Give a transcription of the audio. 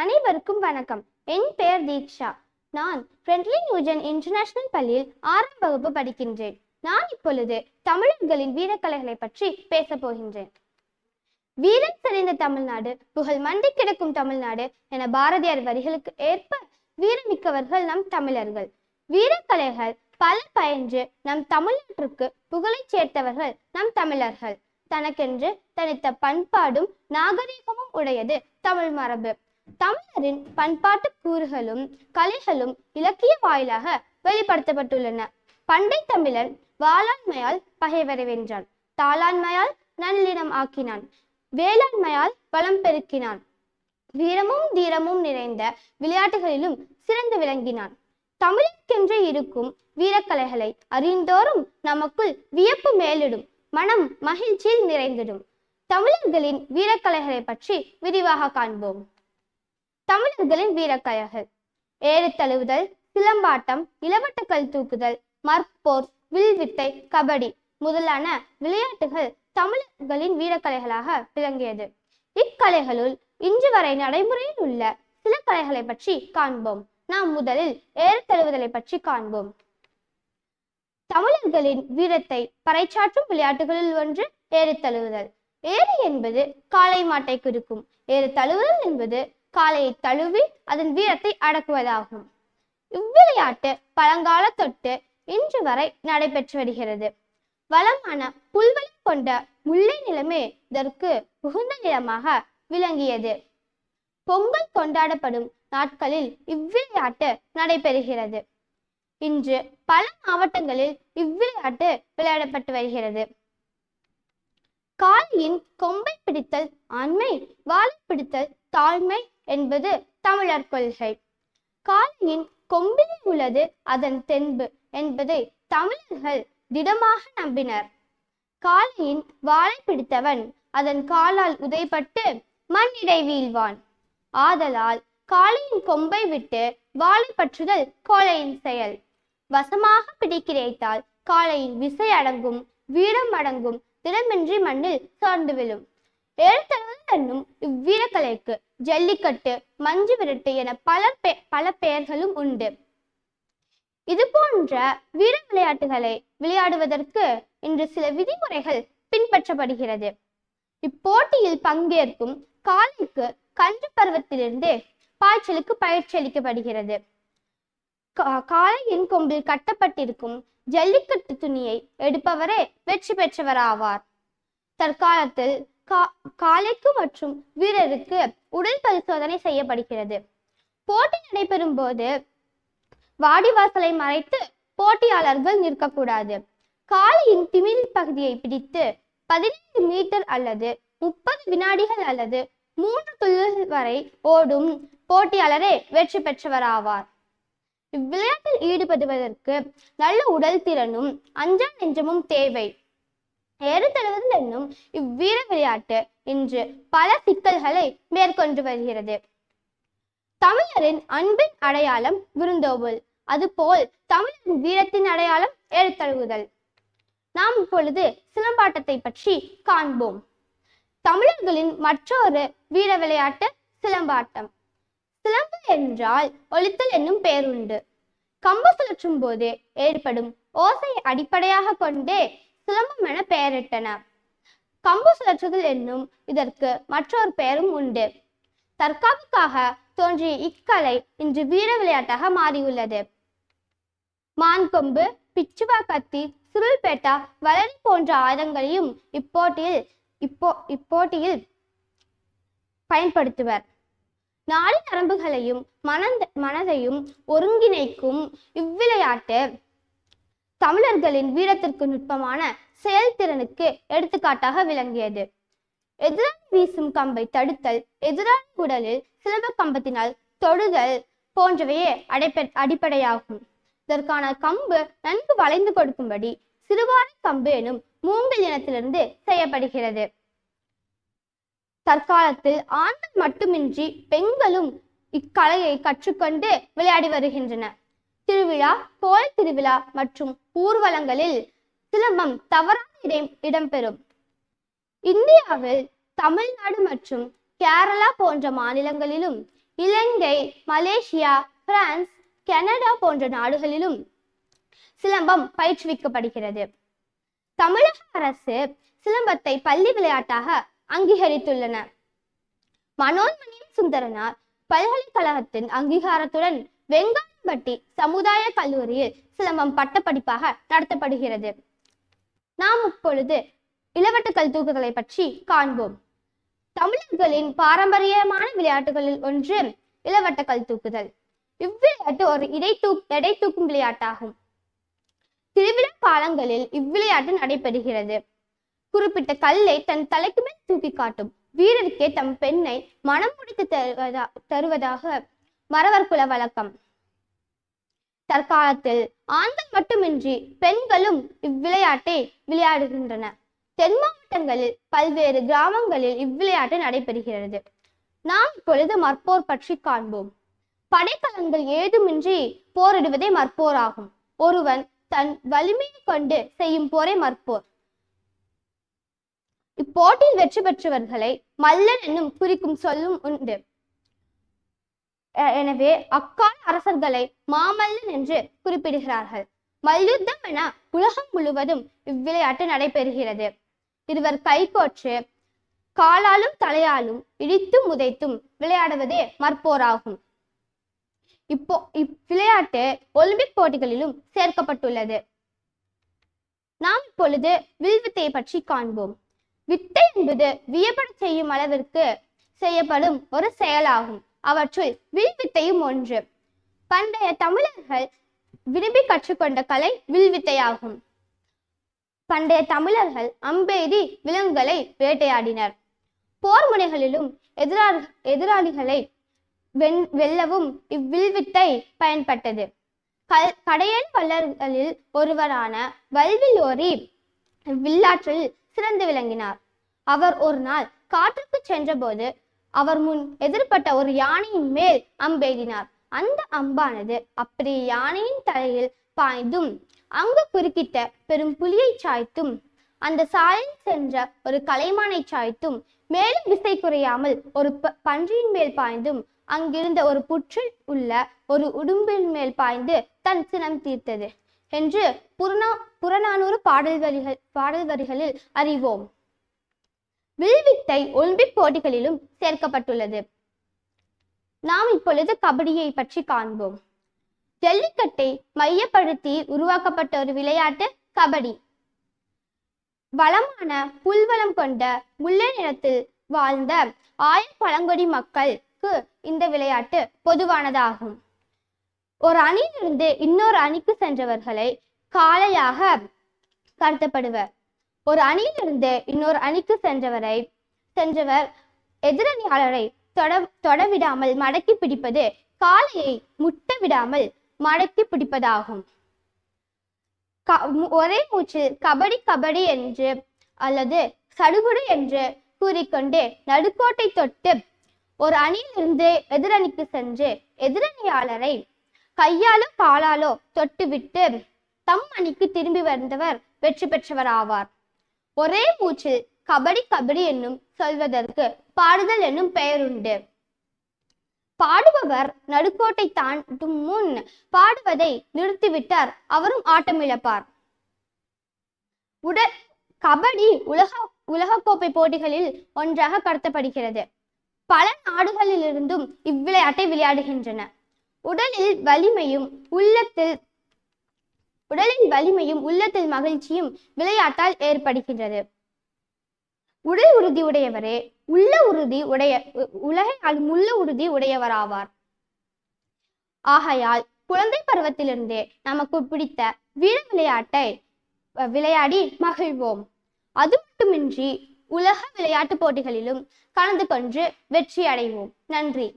அனைவருக்கும் வணக்கம். என் பெயர் தீக்ஷா. நான் ஃப்ரெண்ட்லி நியூஜன் இன்டர்நேஷனல் பள்ளியில் ஆறாம் வகுப்பு படிக்கின்றேன். நான் இப்பொழுது தமிழர்களின் வீரக்கலைகளை பற்றி பேசப் போகின்றேன். வீரம் செறிந்த தமிழ்நாடு புகழ் மண்டி கிடக்கும் தமிழ்நாடு என பாரதியார் வரிகளுக்கு ஏற்ப வீரமிக்கவர்கள் நம் தமிழர்கள். வீரக்கலைகள் பல பயின்று நம் தமிழ்நாட்டிற்கு புகழை சேர்த்தவர்கள் நம் தமிழர்கள். தனக்கென்று தனித்த பண்பாடும் நாகரிகமும் உடையது தமிழ் மரபு. தமிழரின் பண்பாட்டு கூறுகளும் கலைகளும் இலக்கிய வாயிலாக வெளிப்படுத்தப்பட்டுள்ளன. பண்டை தமிழன் வாளாண்மையால் பகைவரை வென்றான் தாளாண்மையால் நல்லினம் ஆக்கினான். வேளாண்மையால் வளம் பெருக்கினான். வீரமும் தீரமும் நிறைந்த விளையாட்டுகளிலும் சிறந்து விளங்கினான். தமிழுக்கென்று இருக்கும் வீரக்கலைகளை அறிந்தோறும் நமக்குள் வியப்பு மேலிடும் மனம் மகிழ்ச்சியில் நிறைந்திடும். தமிழர்களின் வீரக்கலைகளை பற்றி விரிவாக காண்போம். தமிழர்களின் வீரக்கலைகள் ஏறு தழுவுதல் சிலம்பாட்டம் இளவட்ட கல் தூக்குதல் மற்போர் வில்வித்தை கபடி முதலான விளையாட்டுகள் தமிழர்களின் வீரக்கலைகளாக விளங்கியது. இக்கலைகளுள் இன்று வரை நடைமுறையில் உள்ள சில கலைகளை பற்றி காண்போம். நாம் முதலில் ஏறு தழுவுதலை பற்றி காண்போம். தமிழர்களின் வீரத்தை பறைச்சாற்றும் விளையாட்டுகளில் ஒன்று ஏறு தழுவுதல். ஏறு என்பது காளை மாட்டை குறிக்கும். ஏறு தழுவுதல் என்பது காலையை தழுவி அதன் வீரத்தை அடக்குவதாகும். இவ்விளையாட்டு பழங்கால தொட்டு இன்று வரை நடைபெற்று வருகிறது. வளமான புல்வெளி கொண்ட முல்லை நிலமே இதற்கு உகுந்த நிலமாக விளங்கியது. பொங்கல் கொண்டாடப்படும் நாட்களில் இவ்விளையாட்டு நடைபெறுகிறது. இன்று பல மாவட்டங்களில் இவ்விளையாட்டு விளையாடப்பட்டு வருகிறது. காளியின் கொம்பை பிடித்தல் ஆண்மை வாழை பிடித்தல் தாழ்மை என்பது தமிழர் கொள்கை. காளையின் கொம்பிலே உள்ளது அதன் தென்பு என்பதை தமிழர்கள் திடமாக நம்பினர். காளையின் வாழை பிடித்தவன் அதன் காலால் உதைப்பட்டு மண்ணிடை வீழ்வான். ஆதலால் காளையின் கொம்பை விட்டு வாழை பற்றுதல் கோழையின் செயல். வசமாக பிடிக்கிறைத்தால் காளையின் விசை அடங்கும் வீரம் அடங்கும் திடமின்றி மண்ணில் சார்ந்து விழும். எழுத்தழுவது என்னும் இவ்வீரக்கலைக்கு ஜல்லிக்கட்டு மஞ்சு விரட்டு என பல பெ பல பெயர்களும் உண்டு. இது போன்ற வீர விளையாட்டுகளை விளையாடுவதற்கு இன்று சில விதிமுறைகள் பின்பற்றப்படுகிறது. இப்போட்டியில் பங்கேற்கும் காளைக்கு கன்று பருவத்திலிருந்து பாய்ச்சலுக்கு பயிற்சி அளிக்கப்படுகிறது. கா- காளையின் கொம்பில் கட்டப்பட்டிருக்கும் ஜல்லிக்கட்டு துணியை எடுப்பவரே வெற்றி பெற்றவர் ஆவார் தற்காலத்தில் காளைக்கு மற்றும் வீரருக்கு உடல் பரிசோதனை செய்யப்படுகிறது. போட்டி நடைபெறும் போது வாடிவாசலை மறைத்து போட்டியாளர்கள் நிற்கக்கூடாது. காளையின் திமில் பகுதியை பிடித்து பதினைந்து மீட்டர் அல்லது முப்பது வினாடிகள் அல்லது மூன்று துள்ளுகள் வரை ஓடும் போட்டியாளரே வெற்றி பெற்றவராவார். இவ்விளையாட்டில் ஈடுபடுவதற்கு நல்ல உடல் திறனும் அஞ்சா நெஞ்சமும் தேவை. ஏறுதழுவது என்னும் இவ்வீர விளையாட்டு இன்று பல சிக்கல்களை மேற்கொண்டு வருகிறது. தமிழரின் அன்பின் அடையாளம் விருந்தோம்பல். அதுபோல் தமிழரின் வீரத்தின் அடையாளம் ஏறுதழுவுதல் நாம் இப்பொழுது சிலம்பாட்டத்தை பற்றி காண்போம். தமிழர்களின் மற்றொரு வீர விளையாட்டு சிலம்பாட்டம். சிலம்பு என்றால் ஒலித்தல் என்னும் பெயருண்டு. கம்பு சுழற்றும் போது ஏற்படும் ஓசை அடிப்படையாக கொண்டே சிலம்பம் என பெயரிட்டன. கம்பு சுழற்றுதல் என்னும் இதற்கு மற்றொரு பெயரும் உண்டு. தற்காப்புக்காக தோன்றிய இக்கலை இன்று வீர விளையாட்டாக மாறியுள்ளது. மான்கொம்பு பிச்சுவா கத்தி சுருள்பேட்டா வளரி போன்ற ஆயுதங்களையும் இப்போட்டியில் இப்போ இப்போட்டியில் பயன்படுத்துவர். நாடி நரம்புகளையும் மனந்த மனதையும் ஒருங்கிணைக்கும் இவ்விளையாட்டு தமிழர்களின் வீரத்திற்கு நுட்பமான செயல்திறனுக்கு எடுத்துக்காட்டாக விளங்கியது. எதிராளி வீசும் கம்பை தடுத்தல் எதிராளி உடலில் சிலம்ப கம்பத்தினால் தொடுதல் போன்றவையே அடைப்ப அடிப்படையாகும். இதற்கான கம்பு நன்கு வளைந்து கொடுக்கும்படி சிறுவாணி கம்பு எனும் மூங்கில் இனத்திலிருந்து செய்யப்படுகிறது. தற்காலத்தில் ஆண்கள் மட்டுமின்றி பெண்களும் இக்கலையை கற்றுக்கொண்டு விளையாடி வருகின்றன. திருவிழா கோயில் திருவிழா மற்றும் ஊர்வலங்களில் சிலம்பம் தவறான இடம் இடம்பெறும். இந்தியாவில் தமிழ்நாடு மற்றும் கேரளா போன்ற மாநிலங்களிலும் இலங்கை மலேசியா பிரான்ஸ் கனடா போன்ற நாடுகளிலும் சிலம்பம் பயிற்றுவிக்கப்படுகிறது. தமிழக அரசு சிலம்பத்தை பள்ளி விளையாட்டாக அங்கீகரித்துள்ளன. மனோன்மணியம் சுந்தரனார் பல்கலைக்கழகத்தின் அங்கீகாரத்துடன் வெங்காயம்பட்டி சமுதாய கல்லூரியில் சிலம்பம் பட்டப்படிப்பாக நடத்தப்படுகிறது. நாம் இப்பொழுது இளவட்டக்கல் தூக்குகளை பற்றி காண்போம். தமிழர்களின் பாரம்பரியமான விளையாட்டுகளில் ஒன்று இளவட்டக்கல் தூக்குதல். இவ்விளையாட்டு ஒரு இடை தூ எடை தூக்கும் விளையாட்டாகும். திருவிழா காலங்களில் இவ்விளையாட்டு நடைபெறுகிறது. குறிப்பிட்ட கல்லை தன் தலைக்கு மேல் தூக்கி காட்டும். வீரருக்கே தம் பெண்ணை மனம் முடித்து தருவதா தருவதாக மறவர் குல வழக்கம். தற்காலத்தில் ஆண்கள் மட்டுமின்றி பெண்களும் இவ்விளையாட்டை விளையாடுகின்றன. தென் மாவட்டங்களில் பல்வேறு கிராமங்களில் இவ்விளையாட்டு நடைபெறுகிறது. நாம் இப்பொழுது மற்போர் பற்றி காண்போம். படைக்கலங்கள் ஏதுமின்றி போரிடுவதே மற்போர் ஆகும் ஒருவன் தன் வலிமையை கொண்டு செய்யும் போரே மற்போர். இப்போட்டியில் வெற்றி பெற்றவர்களை மல்லன் என்னும் குறிக்கும் சொல்லும் உண்டு. எனவே அக்கால அரசர்களை மாமல்லன் என்று குறிப்பிடுகிறார்கள். மல்யுத்தம் என உலகம் முழுவதும் இவ்விளையாட்டு நடைபெறுகிறது. இருவர் கைகோற்று காலாலும் தலையாலும் இடித்தும் உதைத்தும் விளையாடுவதே மற்போராகும். இப்போ இவ்விளையாட்டு ஒலிம்பிக் போட்டிகளிலும் சேர்க்கப்பட்டுள்ளது. நாம் இப்பொழுது வில்வித்தையை பற்றி காண்போம். வித்தை என்பது வியப்பட செய்யும் அளவிற்கு செய்யப்படும் ஒரு செயலாகும். அவற்றுள் வில்வித்தையும் ஒன்று. பண்டைய தமிழர்கள் விரும்பி கற்றுக்கொண்ட கலை வில்வித்தையாகும். பண்டைய தமிழர்கள் அம்பேதி விலங்குகளை வேட்டையாடினர். போர் முனைகளிலும் எதிரா எதிராளிகளை வென் வெல்லவும் இவ்வில்வித்தை பயன்பட்டது. கல் கடையன் வல்லர்களில் ஒருவரான வல்விலோரி வில்லாற்றில் சிறந்து விளங்கினார். அவர் ஒரு நாள் காட்டுக்கு சென்றபோது அவர் முன் எதிர்பட்ட ஒரு யானையின் மேல் அம்பெய்தினார் அந்த அம்பானது அப்படியே யானையின் தலையில் பாய்ந்தும் அங்கு குறுக்கிட்ட பெரும் புலியை சாய்த்தும் அந்த சாயல் சென்ற ஒரு கலைமானை சாய்த்தும் மேலும் விசை குறையாமல் ஒரு ப- பன்றியின் மேல் பாய்ந்தும் அங்கிருந்த ஒரு புற்றில் உள்ள ஒரு உடும்பின் மேல் பாய்ந்து தன் சினம் தீர்த்தது என்று புறநா புறநானூறு பாடல் வரிகள் பாடல் வரிகளில் அறிவோம். வில்வித்தை ஒலிம்பிக் போட்டிகளிலும் சேர்க்கப்பட்டுள்ளது. நாம் இப்பொழுது கபடியை பற்றி காண்போம். ஜல்லிக்கட்டை மையப்படுத்தி உருவாக்கப்பட்ட ஒரு விளையாட்டு கபடி. வளமான புல்வளம் கொண்ட முல்லை நிலத்தில் வாழ்ந்த ஆயிரம் பழங்குடி மக்களுக்கு இந்த விளையாட்டு பொதுவானதாகும். ஒரு அணியிலிருந்து இன்னொரு அணிக்கு சென்றவர்களை காளையாக கருதப்படுவர். ஒரு அணியிலிருந்து இன்னொரு அணிக்கு சென்றவரை சென்றவர் எதிரணியாளரை தொட தொடவிடாமல் மடக்கி பிடிப்பது காளையை முட்ட விடாமல் மடக்கி பிடிப்பதாகும். ஒரே மூச்சில் கபடி கபடி என்று அல்லது சடுகுடு என்று கூறிக்கொண்டு நடுக்கோட்டை தொட்டு ஒரு அணியிலிருந்து எதிரணிக்கு சென்று எதிரணியாளரை கையாலோ காலாலோ தொட்டுவிட்டு தம் அணிக்கு திரும்பி வந்தவர் வெற்றி பெற்றவர் ஆவார் ஒரே மூச்சில் கபடி கபடி என்னும் சொல்வதற்கு பாடுதல் என்னும் பெயருண்டு பாடுபவர் நடுக்கோட்டை தாண்டும் முன் பாடுவதை நிறுத்திவிட்டார். அவரும் ஆட்டமிழப்பார் உட கபடி உலக உலகக்கோப்பை போட்டிகளில் ஒன்றாக கடத்தப்படுகிறது. பல நாடுகளிலிருந்தும் இவ்விளையாட்டை விளையாடுகின்றன. உடலில் வலிமையும் உள்ளத்தில் உடலின் வலிமையும் உள்ளத்தில் மகிழ்ச்சியும் விளையாட்டால் ஏற்படுகின்றது. உடல் உறுதி உடையவரே உள்ள உறுதி உடைய உலகை ஆளும் உள்ள உறுதி உடையவராவார். ஆகையால் குழந்தை பருவத்திலிருந்தே நமக்கு பிடித்த வீர விளையாட்டை விளையாடி மகிழ்வோம். அது மட்டுமின்றி உலக விளையாட்டுப் போட்டிகளிலும் கலந்து கொண்டு வெற்றி அடைவோம் நன்றி.